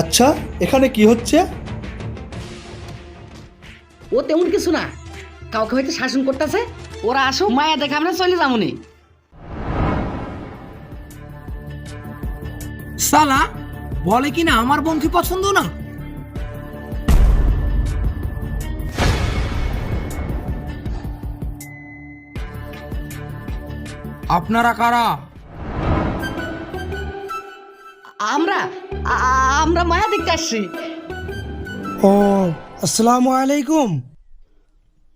আচ্ছা এখানে কি হচ্ছে? ও তেমন কিছু না। কাউকে হয়তো শাসন করতেছে ওরা আসো মায়া দেখে আমরা চলে যাবনি সালা বলে কি না আমার বংশী পছন্দ না? আপনারা কারা? আমরা আমরা মায়া দেখতে আসছি। ও আসসালামু আলাইকুম।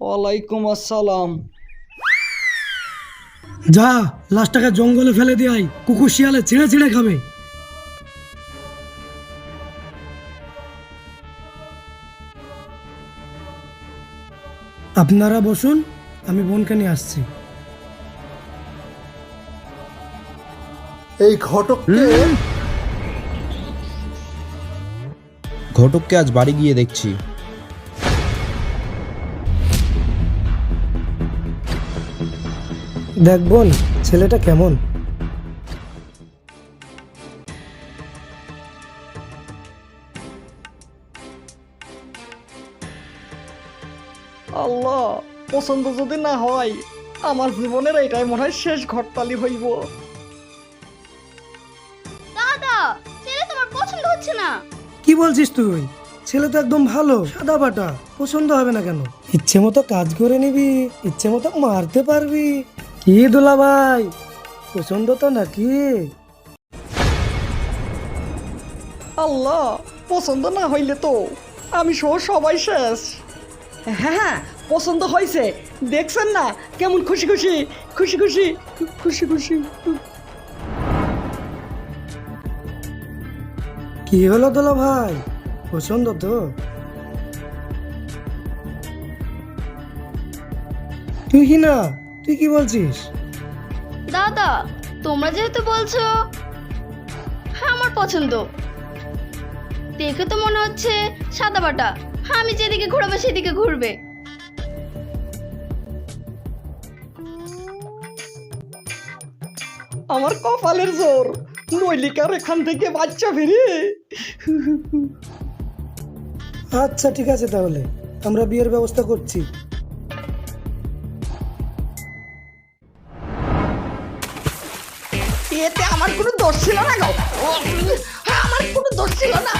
ওয়ালাইকুম আসসালাম। যা লাশটাকে জঙ্গলে ফেলে দিয়াই কুকুর শিয়ালে ছিঁড়ে ছিঁড়ে খাবে। আপনারা বসুন আমি বোনকে নিয়ে আসছি। এই ঘটককে ঘটককে আজ বাড়ি গিয়ে দেখছি। দেখ বোন ছেলেটা কেমন? আল্লাহ পছন্দ যদি না হয় আমার জীবনের এটাই মনে হয় শেষ ঘটতালি হইব। বলছিস তুই? ছেলে তো একদম ভালো সাদা বাটা পছন্দ হবে না কেন? ইচ্ছে মতো কাজ করে নিবি ইচ্ছে মতো মারতে পারবি। কি দোলা ভাই? পছন্দ তো নাকি? আল্লাহ পছন্দ না হইলে তো আমি সহ সবাই শেষ। হ্যাঁ হ্যাঁ পছন্দ হয়েছে দেখছেন না কেমন খুশি খুশি খুশি খুশি খুশি খুশি। কি হলো দোলা ভাই? পছন্দ তো। তুই কি না তুই কি বলছিস? দাদা তোমরা যেহেতু বলছো হ্যাঁ আমার পছন্দ। দেখে তো মনে হচ্ছে সাদা বাটা। আমি যেদিকে ঘুরাবে সেদিকে ঘুরবে। আমার কপালের জোর। নৈলিকার এখান থেকে বাচ্চা ফিরে। আচ্ছা ঠিক আছে তাহলে। আমরা বিয়ের ব্যবস্থা করছি। এতে আমার কোনো দোষ ছিল না গো। আমার কোনো দোষ ছিল না।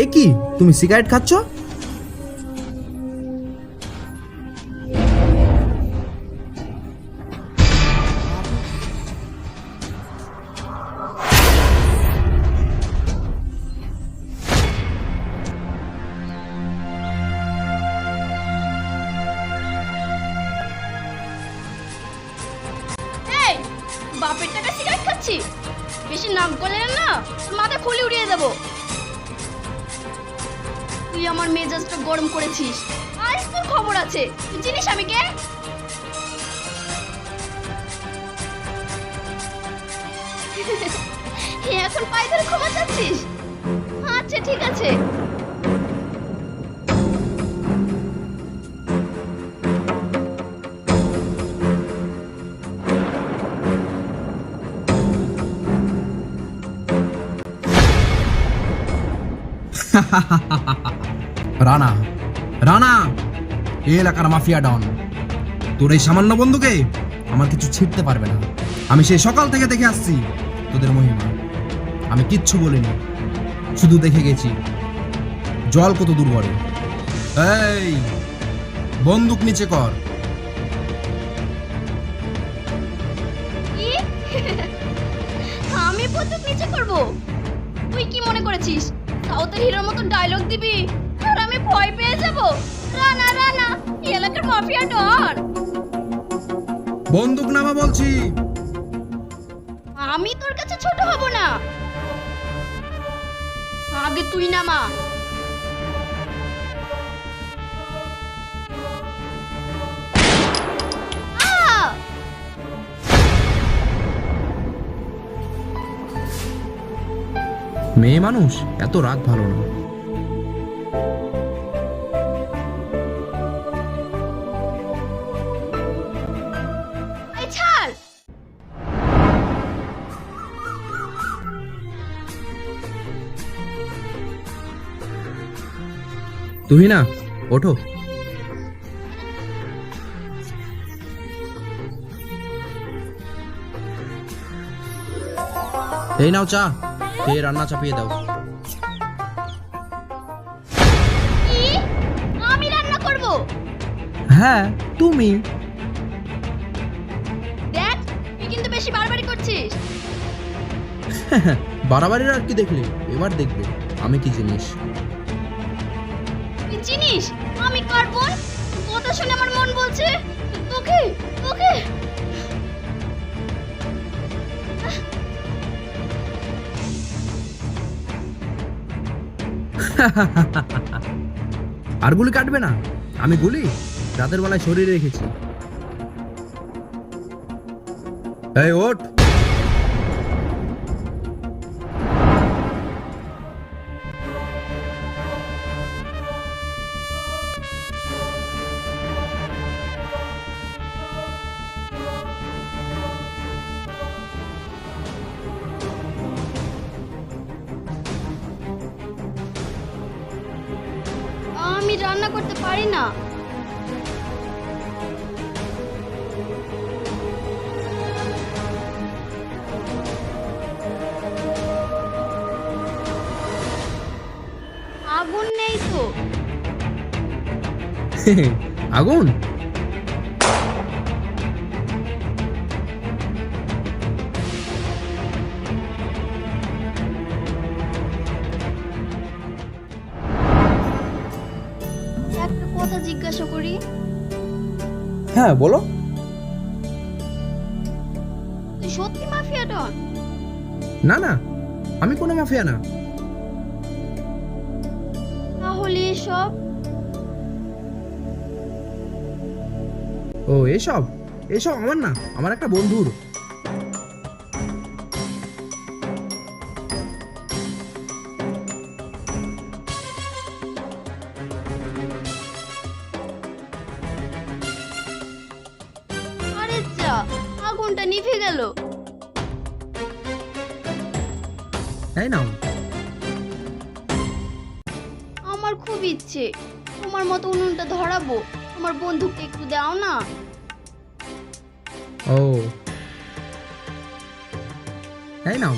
এ কি, তুমি সিগারেট খাচ্ছ? বাপের টাকা সিগারেট খাচ্ছি? বেশি নাম করলে না, মাথা খুলে উড়িয়ে দেবো। তুই আমার মেজাজটা গরম করেছিস। আজ তোর খবর আছে। তুই চিনিস আমি কে? এখন পায়ে ধরে ক্ষমা চাচ্ছিস? আচ্ছা ঠিক আছে। রানা রানা এই এলাকার মাফিয়া ডন। তোর এই সামান্য বন্ধুকে আমার কিছু ছিটতে পারবে না। আমি সেই সকাল থেকে দেখে আসছি তোদের মহিমা। আমি কিচ্ছু বলিনি, শুধু দেখে গেছি জল কত দূর বড়ে এই, বন্দুক নিচে কর। আমি বন্দুক নিচে করব? তুই কি মনে করেছিস? সাউথের হিরোর মতো ডায়লগ দিবি। ভয় পেয়ে যাব। রানা রানা এলাকার মাফিয়া ডন বন্দুক নামা বলছি। আমি তোর কাছে ছোট হব না। আগে তুই নামা। মেয়ে মানুষ এত রাগ ভালো না। তুই না ওঠো। এই নাও চা খেয়ে রান্না চাপিয়ে দাও। আমি রান্না করব? হ্যাঁ তুমি? দেখ তুই কিন্তু বেশি বাড়াবাড়ি করছিস। বাড়াবাড়ির আর কি দেখলে? এবার দেখবে আমি কি জিনিস? চিনিস? আমি কার বোন কথা শুনে আমার মন বলছে? তোকে তোকে। আর গুলি কাটবে না। আমি গুলি রাতের বেলায় শরীরে রেখেছি। এই, ওঠ। করতে পারি না। আগুন নেই তো। আগুন? কথা জিজ্ঞাসা করি? হ্যাঁ বলো। তুই সত্যি মাফিয়া ডন না না আমি কোনো মাফিয়া না। তাহলে সব ও এসব এসব আমার না আমার একটা বন্ধুর। আমার খুব ইচ্ছে। তোমার মতো উনুনটা ধরাবো। তোমার বন্দুকটা একটু দাও না। ও। তাই নাও।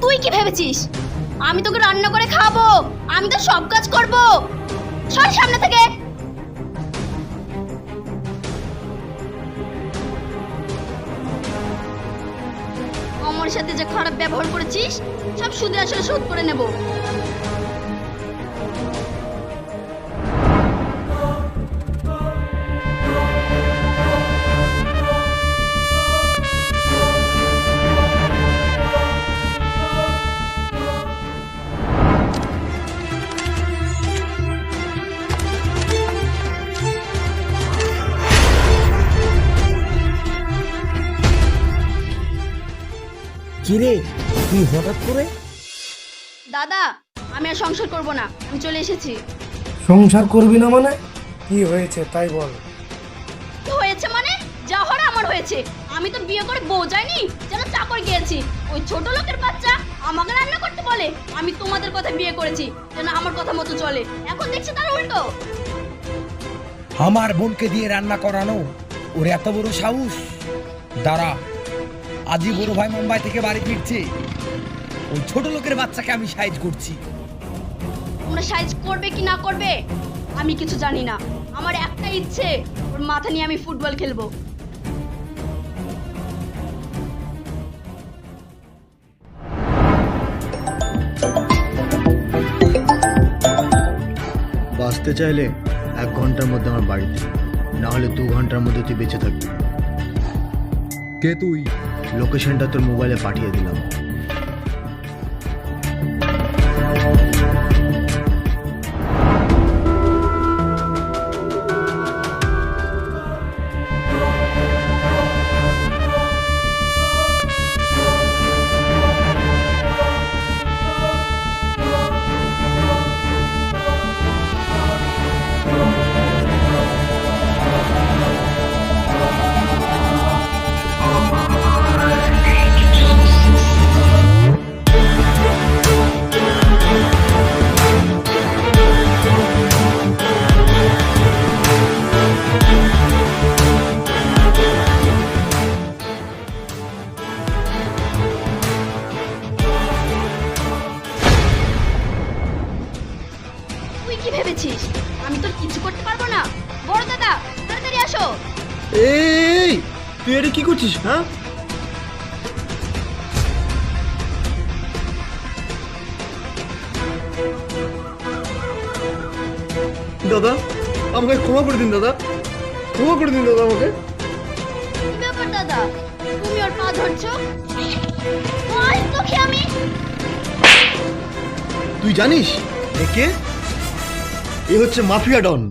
তুই কি ভেবেছিস? আমি তোকে রান্না করে খাব আমি তো সব কাজ করব। সর সামনে থেকে। আমার সাথে যে খারাপ ব্যবহার করেছিস সব সুদে আসলে শোধ করে নেব। কিরে তুই হঠাৎ করে? দাদা আমি আর সংসার করব না আমি চলে এসেছি। সংসার করবি না মানে? কি হয়েছে তাই বল। কি হয়েছে মানে? যা হওয়ার আমার হয়েছে। আমি তো বিয়ে করে বউ যাইনি যেন চাকর গিয়েছি। ওই ছোট লোকের বাচ্চা আমাকে রান্না করতে বলে আমি তোমাদের কথা বিয়ে করেছি যেন আমার কথা মতো চলে। এখন দেখছি তার উল্টো। আমার বোনকে দিয়ে রান্না করানো ওর এত বড় সাহস। দাঁড়া আজই বড় ভাই মুম্বাই থেকে বাড়ি ফিরছে। ওই ছোট লোকের বাচ্চাকে আমি সাইজ করছি। ওরা সাইজ করবে কি না করবে আমি কিছু জানি না। আমার একটা ইচ্ছে ওর মাথা নিয়ে আমি ফুটবল খেলব। বাঁচতে চাইলে এক ঘণ্টার মধ্যে আমার বাড়িতে না হলে দু ঘণ্টার মধ্যে তুই বেঁচে থাকবি। কে তুই? লোকেশনটা তোর মোবাইলে পাঠিয়ে দিলাম। তোর কিছু করতে পারব না। বড় দাদা তাড়াতাড়ি আসো। এই তুই এটা কি করছিস হ্যাঁ? দাদা আমাকে ক্ষমা করে দিন দাদা। ক্ষমা করে দিন দাদা আমাকে। কি ব্যাপার দাদা? তুমি ওর পা ধরছো? তোকে আমি তুই জানিস একে এ হচ্ছে মাফিয়া ডন।